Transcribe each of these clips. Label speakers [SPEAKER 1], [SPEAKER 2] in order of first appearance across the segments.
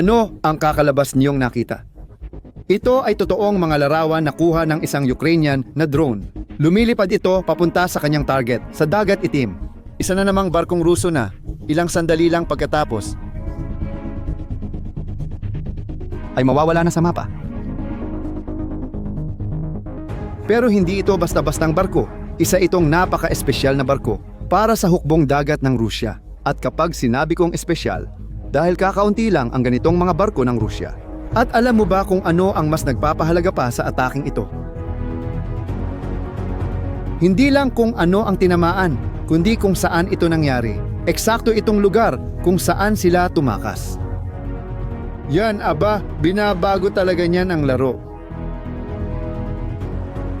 [SPEAKER 1] Ano ang kakalabas niyong nakita? Ito ay totoong mga larawan na kuha ng isang Ukrainian na drone. Lumilipad ito papunta sa kanyang target, sa dagat itim. Isa na namang barkong Ruso na, ilang sandali lang pagkatapos, ay mawawala na sa mapa. Pero hindi ito basta-bastang barko. Isa itong napaka-espesyal na barko para sa hukbong dagat ng Rusya. At kapag sinabi kong espesyal, dahil kakaunti lang ang ganitong mga barko ng Rusya. At alam mo ba kung ano ang mas nagpapahalaga pa sa ataking ito? Hindi lang kung ano ang tinamaan, kundi kung saan ito nangyari. Eksakto itong lugar kung saan sila tumakas. Yan aba, binabago talaga niyan ang laro.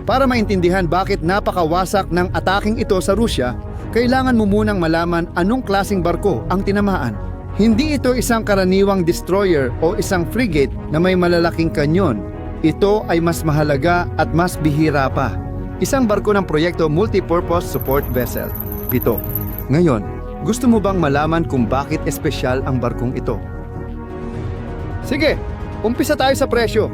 [SPEAKER 1] Para maintindihan bakit napakawasak ng ataking ito sa Rusya, kailangan mo munang malaman anong klasing barko ang tinamaan. Hindi ito isang karaniwang destroyer o isang frigate na may malalaking kanyon. Ito ay mas mahalaga at mas bihira pa. Isang barko ng proyekto Multipurpose Support Vessel. Ito. Ngayon, gusto mo bang malaman kung bakit espesyal ang barkong ito? Sige, umpisa tayo sa presyo.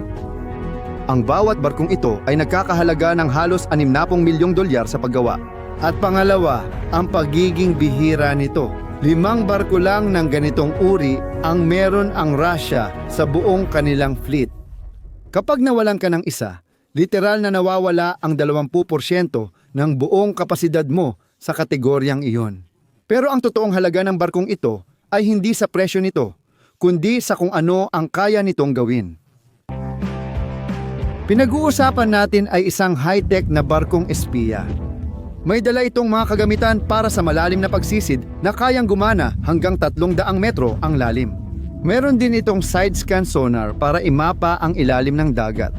[SPEAKER 1] Ang bawat barkong ito ay nagkakahalaga ng halos 60 milyong dolyar sa paggawa. At pangalawa, ang pagiging bihira nito. Limang barko lang ng ganitong uri ang meron ang Russia sa buong kanilang fleet. Kapag nawalan ka ng isa, literal na nawawala ang 20% ng buong kapasidad mo sa kategoryang iyon. Pero ang totoong halaga ng barkong ito ay hindi sa presyo nito, kundi sa kung ano ang kaya nitong gawin. Pinag-uusapan natin ay isang high-tech na barkong espiya. May dala itong mga kagamitan para sa malalim na pagsisid na kayang gumana hanggang 300 metro ang lalim. Meron din itong side scan sonar para imapa ang ilalim ng dagat.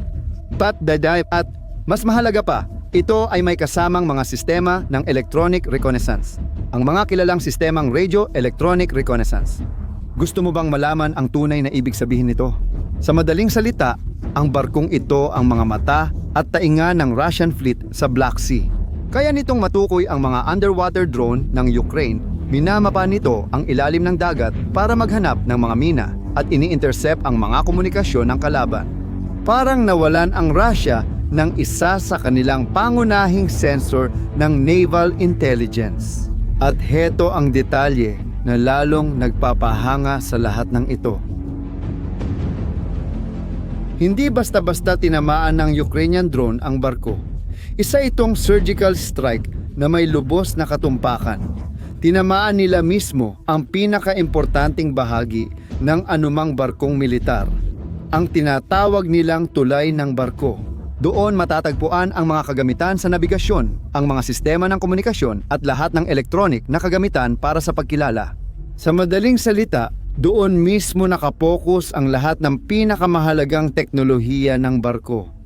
[SPEAKER 1] Pat the dive at mas mahalaga pa, ito ay may kasamang mga sistema ng electronic reconnaissance. Ang mga kilalang sistemang radio electronic reconnaissance. Gusto mo bang malaman ang tunay na ibig sabihin nito? Sa madaling salita, ang barkong ito ang mga mata at tainga ng Russian fleet sa Black Sea. Kaya nitong matukoy ang mga underwater drone ng Ukraine, minamapa nito ang ilalim ng dagat para maghanap ng mga mina at ini-intercept ang mga komunikasyon ng kalaban. Parang nawalan ang Russia ng isa sa kanilang pangunahing sensor ng naval intelligence. At heto ang detalye na lalong nagpapahanga sa lahat ng ito. Hindi basta-basta tinamaan ng Ukrainian drone ang barko. Isa itong surgical strike na may lubos na katumpakan. Tinamaan nila mismo ang pinakaimportanting bahagi ng anumang barkong militar, ang tinatawag nilang tulay ng barko. Doon matatagpuan ang mga kagamitan sa nabigasyon, ang mga sistema ng komunikasyon at lahat ng electronic na kagamitan para sa pagkilala. Sa madaling salita, doon mismo nakapokus ang lahat ng pinakamahalagang teknolohiya ng barko.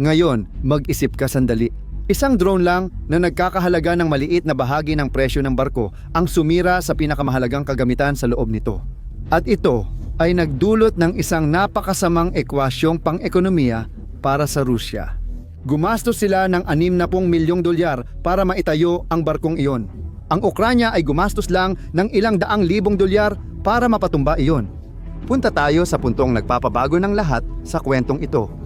[SPEAKER 1] Ngayon, mag-isip ka sandali. Isang drone lang na nagkakahalaga ng maliit na bahagi ng presyo ng barko ang sumira sa pinakamahalagang kagamitan sa loob nito. At ito ay nagdulot ng isang napakasamang ekwasyong pang-ekonomiya para sa Rusya. Gumastos sila ng 60 milyong dolyar para maitayo ang barkong iyon. Ang Ukranya ay gumastos lang ng ilang daang libong dolyar para mapatumba iyon. Punta tayo sa puntong nagpapabago ng lahat sa kwentong ito.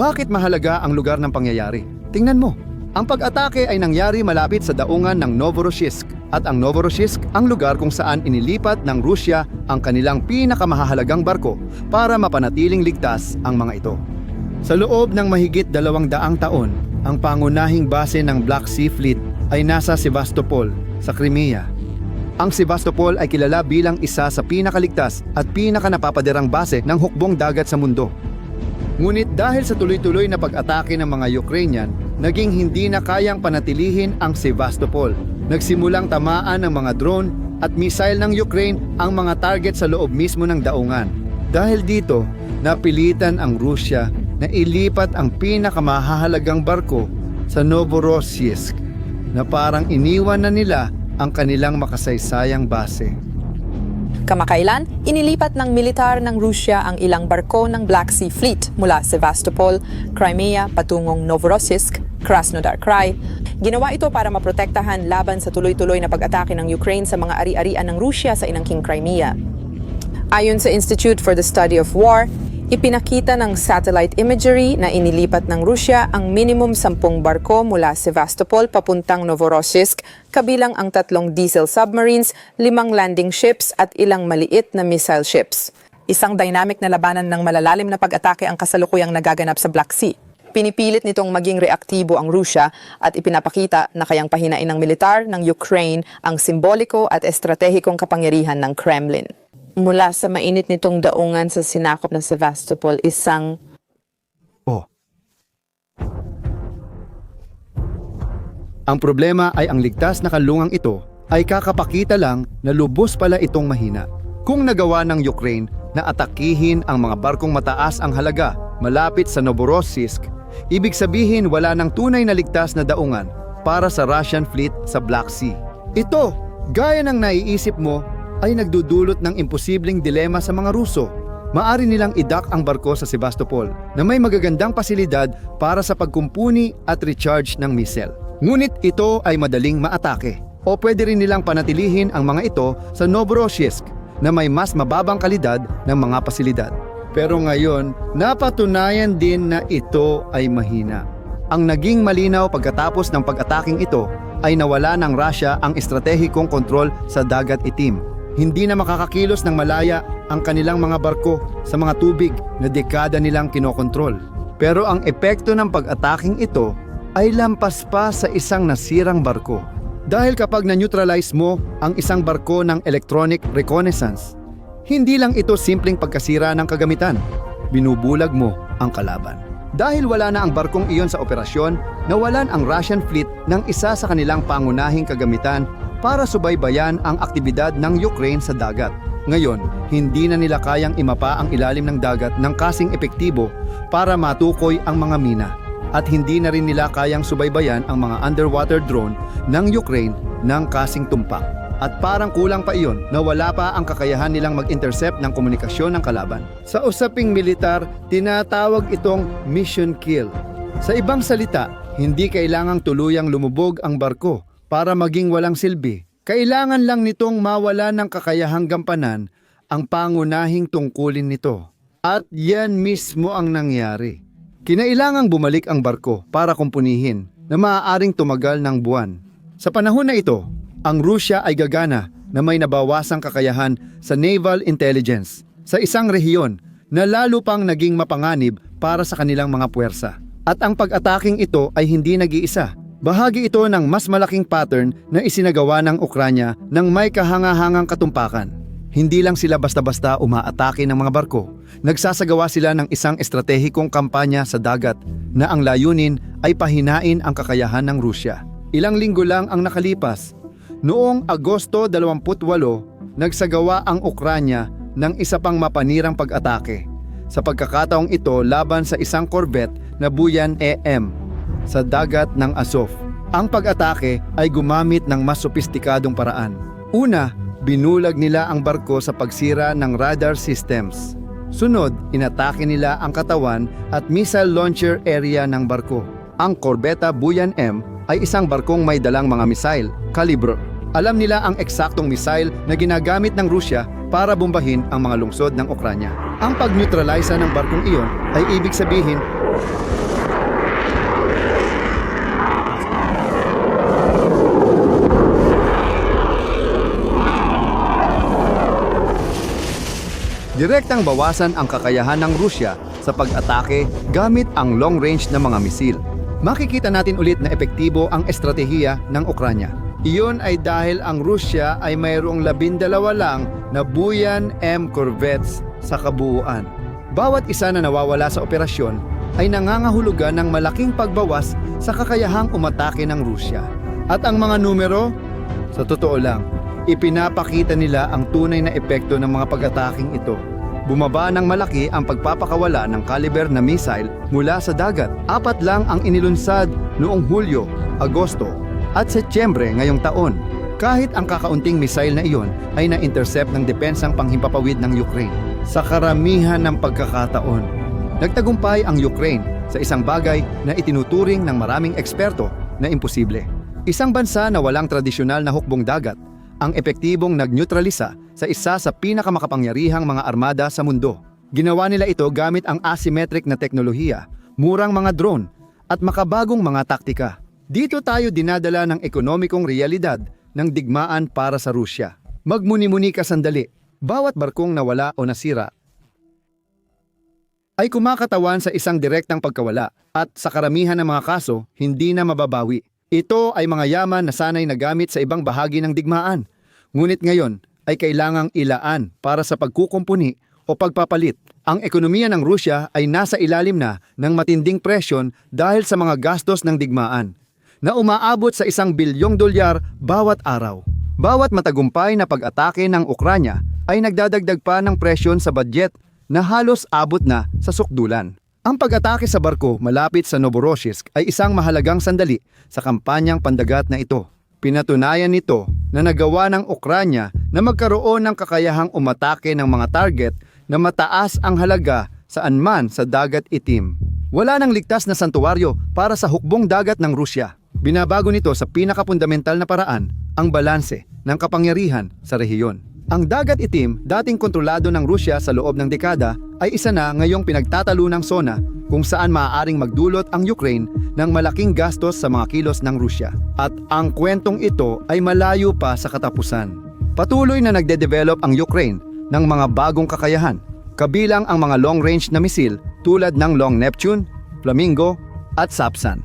[SPEAKER 1] Bakit mahalaga ang lugar ng pangyayari? Tingnan mo, ang pag-atake ay nangyari malapit sa daungan ng Novorossiysk at ang Novorossiysk ang lugar kung saan inilipat ng Rusya ang kanilang pinakamahalagang barko para mapanatiling ligtas ang mga ito. Sa loob ng mahigit dalawang daang taon, ang pangunahing base ng Black Sea Fleet ay nasa Sevastopol sa Crimea. Ang Sevastopol ay kilala bilang isa sa pinakaligtas at pinakanapapaderang base ng hukbong dagat sa mundo. Ngunit dahil sa tuloy-tuloy na pag-atake ng mga Ukrainian, naging hindi na kayang panatilihin ang Sevastopol. Nagsimulang tamaan ng mga drone at missile ng Ukraine ang mga target sa loob mismo ng daungan. Dahil dito, napilitan ang Rusya na ilipat ang pinakamahalagang barko sa Novorossiysk na parang iniwan na nila ang kanilang makasaysayang base.
[SPEAKER 2] Kamakailan, inilipat ng militar ng Rusya ang ilang barko ng Black Sea Fleet mula Sevastopol, Crimea patungong Novorossiysk, Krasnodar Krai. Ginawa ito para maprotektahan laban sa tuloy-tuloy na pag-atake ng Ukraine sa mga ari-arian ng Rusya sa inangking Crimea. Ayon sa Institute for the Study of War, ipinakita ng satellite imagery na inilipat ng Rusya ang minimum sampung barko mula Sevastopol papuntang Novorossiysk, kabilang ang tatlong diesel submarines, limang landing ships at ilang maliit na missile ships. Isang dynamic na labanan ng malalalim na pag-atake ang kasalukuyang nagaganap sa Black Sea. Pinipilit nitong maging reaktibo ang Rusya at ipinapakita na kayang pahinain ng militar ng Ukraine ang simboliko at estratehikong kapangyarihan ng Kremlin. Mula sa mainit nitong daungan sa sinakop ng Sevastopol, isang
[SPEAKER 1] Oh. Ang problema ay ang ligtas na kalungang ito ay kakapakita lang na lubos pala itong mahina. Kung nagawa ng Ukraine na atakihin ang mga barkong mataas ang halaga malapit sa Novorossiysk, ibig sabihin wala ng tunay na ligtas na daungan para sa Russian fleet sa Black Sea. Ito, gaya ng naiisip mo, ay nagdudulot ng imposibleng dilema sa mga Ruso Maari nilang idak ang barko sa Sebastopol na may magagandang pasilidad para sa pagkumpuni at recharge ng missile. Ngunit ito ay madaling maatake o pwede rin nilang panatilihin ang mga ito sa Novorossiysk na may mas mababang kalidad ng mga pasilidad. Pero ngayon, napatunayan din na ito ay mahina. Ang naging malinaw pagkatapos ng pag-ataking ito ay nawala ng Russia ang estratehikong kontrol sa dagat itim hindi na makakakilos ng malaya ang kanilang mga barko sa mga tubig na dekada nilang kinokontrol. Pero ang epekto ng pag-ataking ito ay lampas pa sa isang nasirang barko. Dahil kapag na-neutralize mo ang isang barko ng electronic reconnaissance, hindi lang ito simpleng pagkasira ng kagamitan, binubulag mo ang kalaban. Dahil wala na ang barkong iyon sa operasyon, nawalan ang Russian fleet ng isa sa kanilang pangunahing kagamitan para subaybayan ang aktibidad ng Ukraine sa dagat. Ngayon, hindi na nila kayang imapa ang ilalim ng dagat ng kasing epektibo para matukoy ang mga mina. At hindi na rin nila kayang subaybayan ang mga underwater drone ng Ukraine ng kasing tumpak. At parang kulang pa iyon na wala pa ang kakayahan nilang mag-intercept ng komunikasyon ng kalaban. Sa usaping militar, tinatawag itong mission kill. Sa ibang salita, hindi kailangang tuluyang lumubog ang barko para maging walang silbi. Kailangan lang nitong mawala ng kakayahang gampanan ang pangunahing tungkulin nito. At yan mismo ang nangyari. Kinailangang bumalik ang barko para kumpunihin na maaaring tumagal ng buwan. Sa panahon na ito, ang Rusya ay gagana na may nabawasang kakayahan sa naval intelligence sa isang rehiyon na lalo pang naging mapanganib para sa kanilang mga puwersa. At ang pag-ataking ito ay hindi nag-iisa. Bahagi ito ng mas malaking pattern na isinagawa ng Ukranya ng may kahangahangang katumpakan. Hindi lang sila basta-basta umaatake ng mga barko. Nagsasagawa sila ng isang estratehikong kampanya sa dagat na ang layunin ay pahinain ang kakayahan ng Rusya. Ilang linggo lang ang nakalipas. Noong Agosto 28, nagsagawa ang Ukranya ng isa pang mapanirang pag-atake. Sa pagkakataong ito laban sa isang korvet na Buyan EM sa dagat ng Azov. Ang pag-atake ay gumamit ng mas sopistikadong paraan. Una, binulag nila ang barko sa pagsira ng radar systems. Sunod, inatake nila ang katawan at missile launcher area ng barko. Ang korbeta Buyan M ay isang barkong may dalang mga missile, caliber. Alam nila ang eksaktong missile na ginagamit ng Rusya para bombahin ang mga lungsod ng Ukranya. Ang pag-neutralize ng barkong iyon ay ibig sabihin Direktang bawasan ang kakayahan ng Rusya sa pag-atake gamit ang long-range na mga misil. Makikita natin ulit na epektibo ang estratehiya ng Ukranya. Iyon ay dahil ang Rusya ay mayroong labindalawa lang na Buyan M corvettes sa kabuuan. Bawat isa na nawawala sa operasyon ay nangangahulugan ng malaking pagbawas sa kakayahang umatake ng Rusya. At ang mga numero, sa totoo lang, ipinapakita nila ang tunay na epekto ng mga pag-ataking ito. Bumaba ng malaki ang pagpapakawala ng caliber na missile mula sa dagat. Apat lang ang inilunsad noong Hulyo, Agosto at Setyembre ngayong taon. Kahit ang kakaunting missile na iyon ay na-intercept ng depensang panghimpapawid ng Ukraine. Sa karamihan ng pagkakataon, nagtagumpay ang Ukraine sa isang bagay na itinuturing ng maraming eksperto na imposible. Isang bansa na walang tradisyonal na hukbong dagat ang epektibong nagneutralisa sa isa sa pinakamakapangyarihang mga armada sa mundo. Ginawa nila ito gamit ang asymmetric na teknolohiya, murang mga drone, at makabagong mga taktika. Dito tayo dinadala ng ekonomikong realidad ng digmaan para sa Rusya. Magmuni-muni ka sandali. Bawat barkong nawala o nasira ay kumakatawan sa isang direktang pagkawala at sa karamihan ng mga kaso, hindi na mababawi. Ito ay mga yaman na sanay nagamit sa ibang bahagi ng digmaan. Ngunit ngayon ay kailangang ilaan para sa pagkukumpuni o pagpapalit. Ang ekonomiya ng Rusya ay nasa ilalim na ng matinding presyon dahil sa mga gastos ng digmaan na umaabot sa isang bilyong dolyar bawat araw. Bawat matagumpay na pag-atake ng Ukranya ay nagdadagdag pa ng presyon sa budget na halos abot na sa sukdulan. Ang pag-atake sa barko malapit sa Novorossiysk ay isang mahalagang sandali sa kampanyang pandagat na ito. Pinatunayan nito na nagawa ng Ukranya na magkaroon ng kakayahang umatake ng mga target na mataas ang halaga saan man sa dagat itim. Wala nang ligtas na santuwaryo para sa hukbong dagat ng Rusya. Binabago nito sa pinakapundamental na paraan ang balanse ng kapangyarihan sa rehiyon. Ang dagat itim, dating kontrolado ng Rusya sa loob ng dekada, ay isa na ngayong pinagtatalo ng SONA kung saan maaaring magdulot ang Ukraine ng malaking gastos sa mga kilos ng Rusya. At ang kwentong ito ay malayo pa sa katapusan. Patuloy na nagde-develop ang Ukraine ng mga bagong kakayahan, kabilang ang mga long-range na misil tulad ng Long Neptune, Flamingo at Sapsan.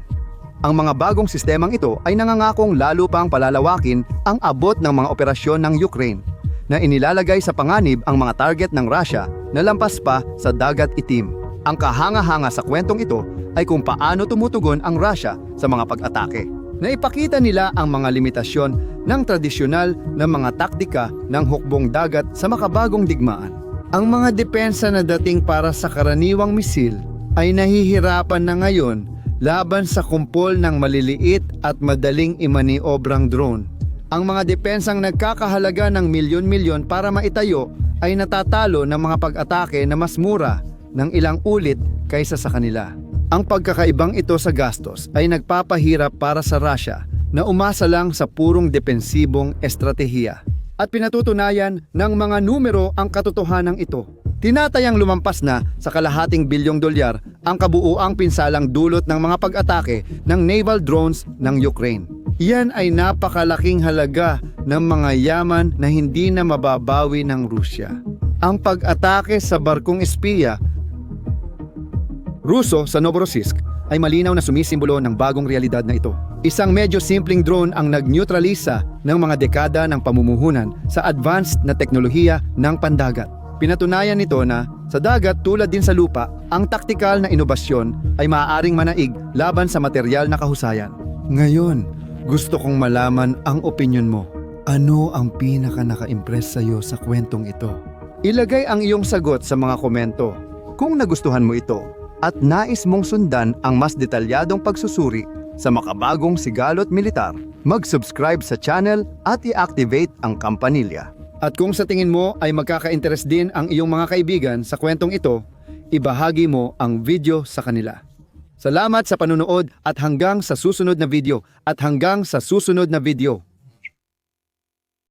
[SPEAKER 1] Ang mga bagong sistemang ito ay nangangakong lalo pang palalawakin ang abot ng mga operasyon ng Ukraine na inilalagay sa panganib ang mga target ng Russia na lampas pa sa dagat itim. Ang kahanga-hanga sa kwentong ito ay kung paano tumutugon ang Russia sa mga pag-atake. Naipakita nila ang mga limitasyon ng tradisyonal na mga taktika ng hukbong dagat sa makabagong digmaan. Ang mga depensa na dating para sa karaniwang misil ay nahihirapan na ngayon laban sa kumpol ng maliliit at madaling imaniobrang drone. Ang mga depensang nagkakahalaga ng milyon-milyon para maitayo ay natatalo ng mga pag-atake na mas mura ng ilang ulit kaysa sa kanila. Ang pagkakaibang ito sa gastos ay nagpapahirap para sa Russia na umasa lang sa purong depensibong estratehiya. At pinatutunayan ng mga numero ang katotohanan ito. Tinatayang lumampas na sa kalahating bilyong dolyar ang kabuuang pinsalang dulot ng mga pag-atake ng naval drones ng Ukraine. Yan ay napakalaking halaga ng mga yaman na hindi na mababawi ng Rusya. Ang pag-atake sa barkong espiya Ruso sa Novorossiysk ay malinaw na sumisimbolo ng bagong realidad na ito. Isang medyo simpleng drone ang nagneutralisa ng mga dekada ng pamumuhunan sa advanced na teknolohiya ng pandagat. Pinatunayan nito na sa dagat tulad din sa lupa, ang taktikal na inobasyon ay maaaring manaig laban sa material na kahusayan. Ngayon, gusto kong malaman ang opinion mo. Ano ang pinaka naka-impress sa iyo sa kwentong ito? Ilagay ang iyong sagot sa mga komento. Kung nagustuhan mo ito at nais mong sundan ang mas detalyadong pagsusuri sa makabagong sigalot militar, mag-subscribe sa channel at i-activate ang kampanilya. At kung sa tingin mo ay magkaka-interest din ang iyong mga kaibigan sa kwentong ito, ibahagi mo ang video sa kanila. Salamat sa panunood at hanggang sa susunod na video at hanggang sa susunod na video.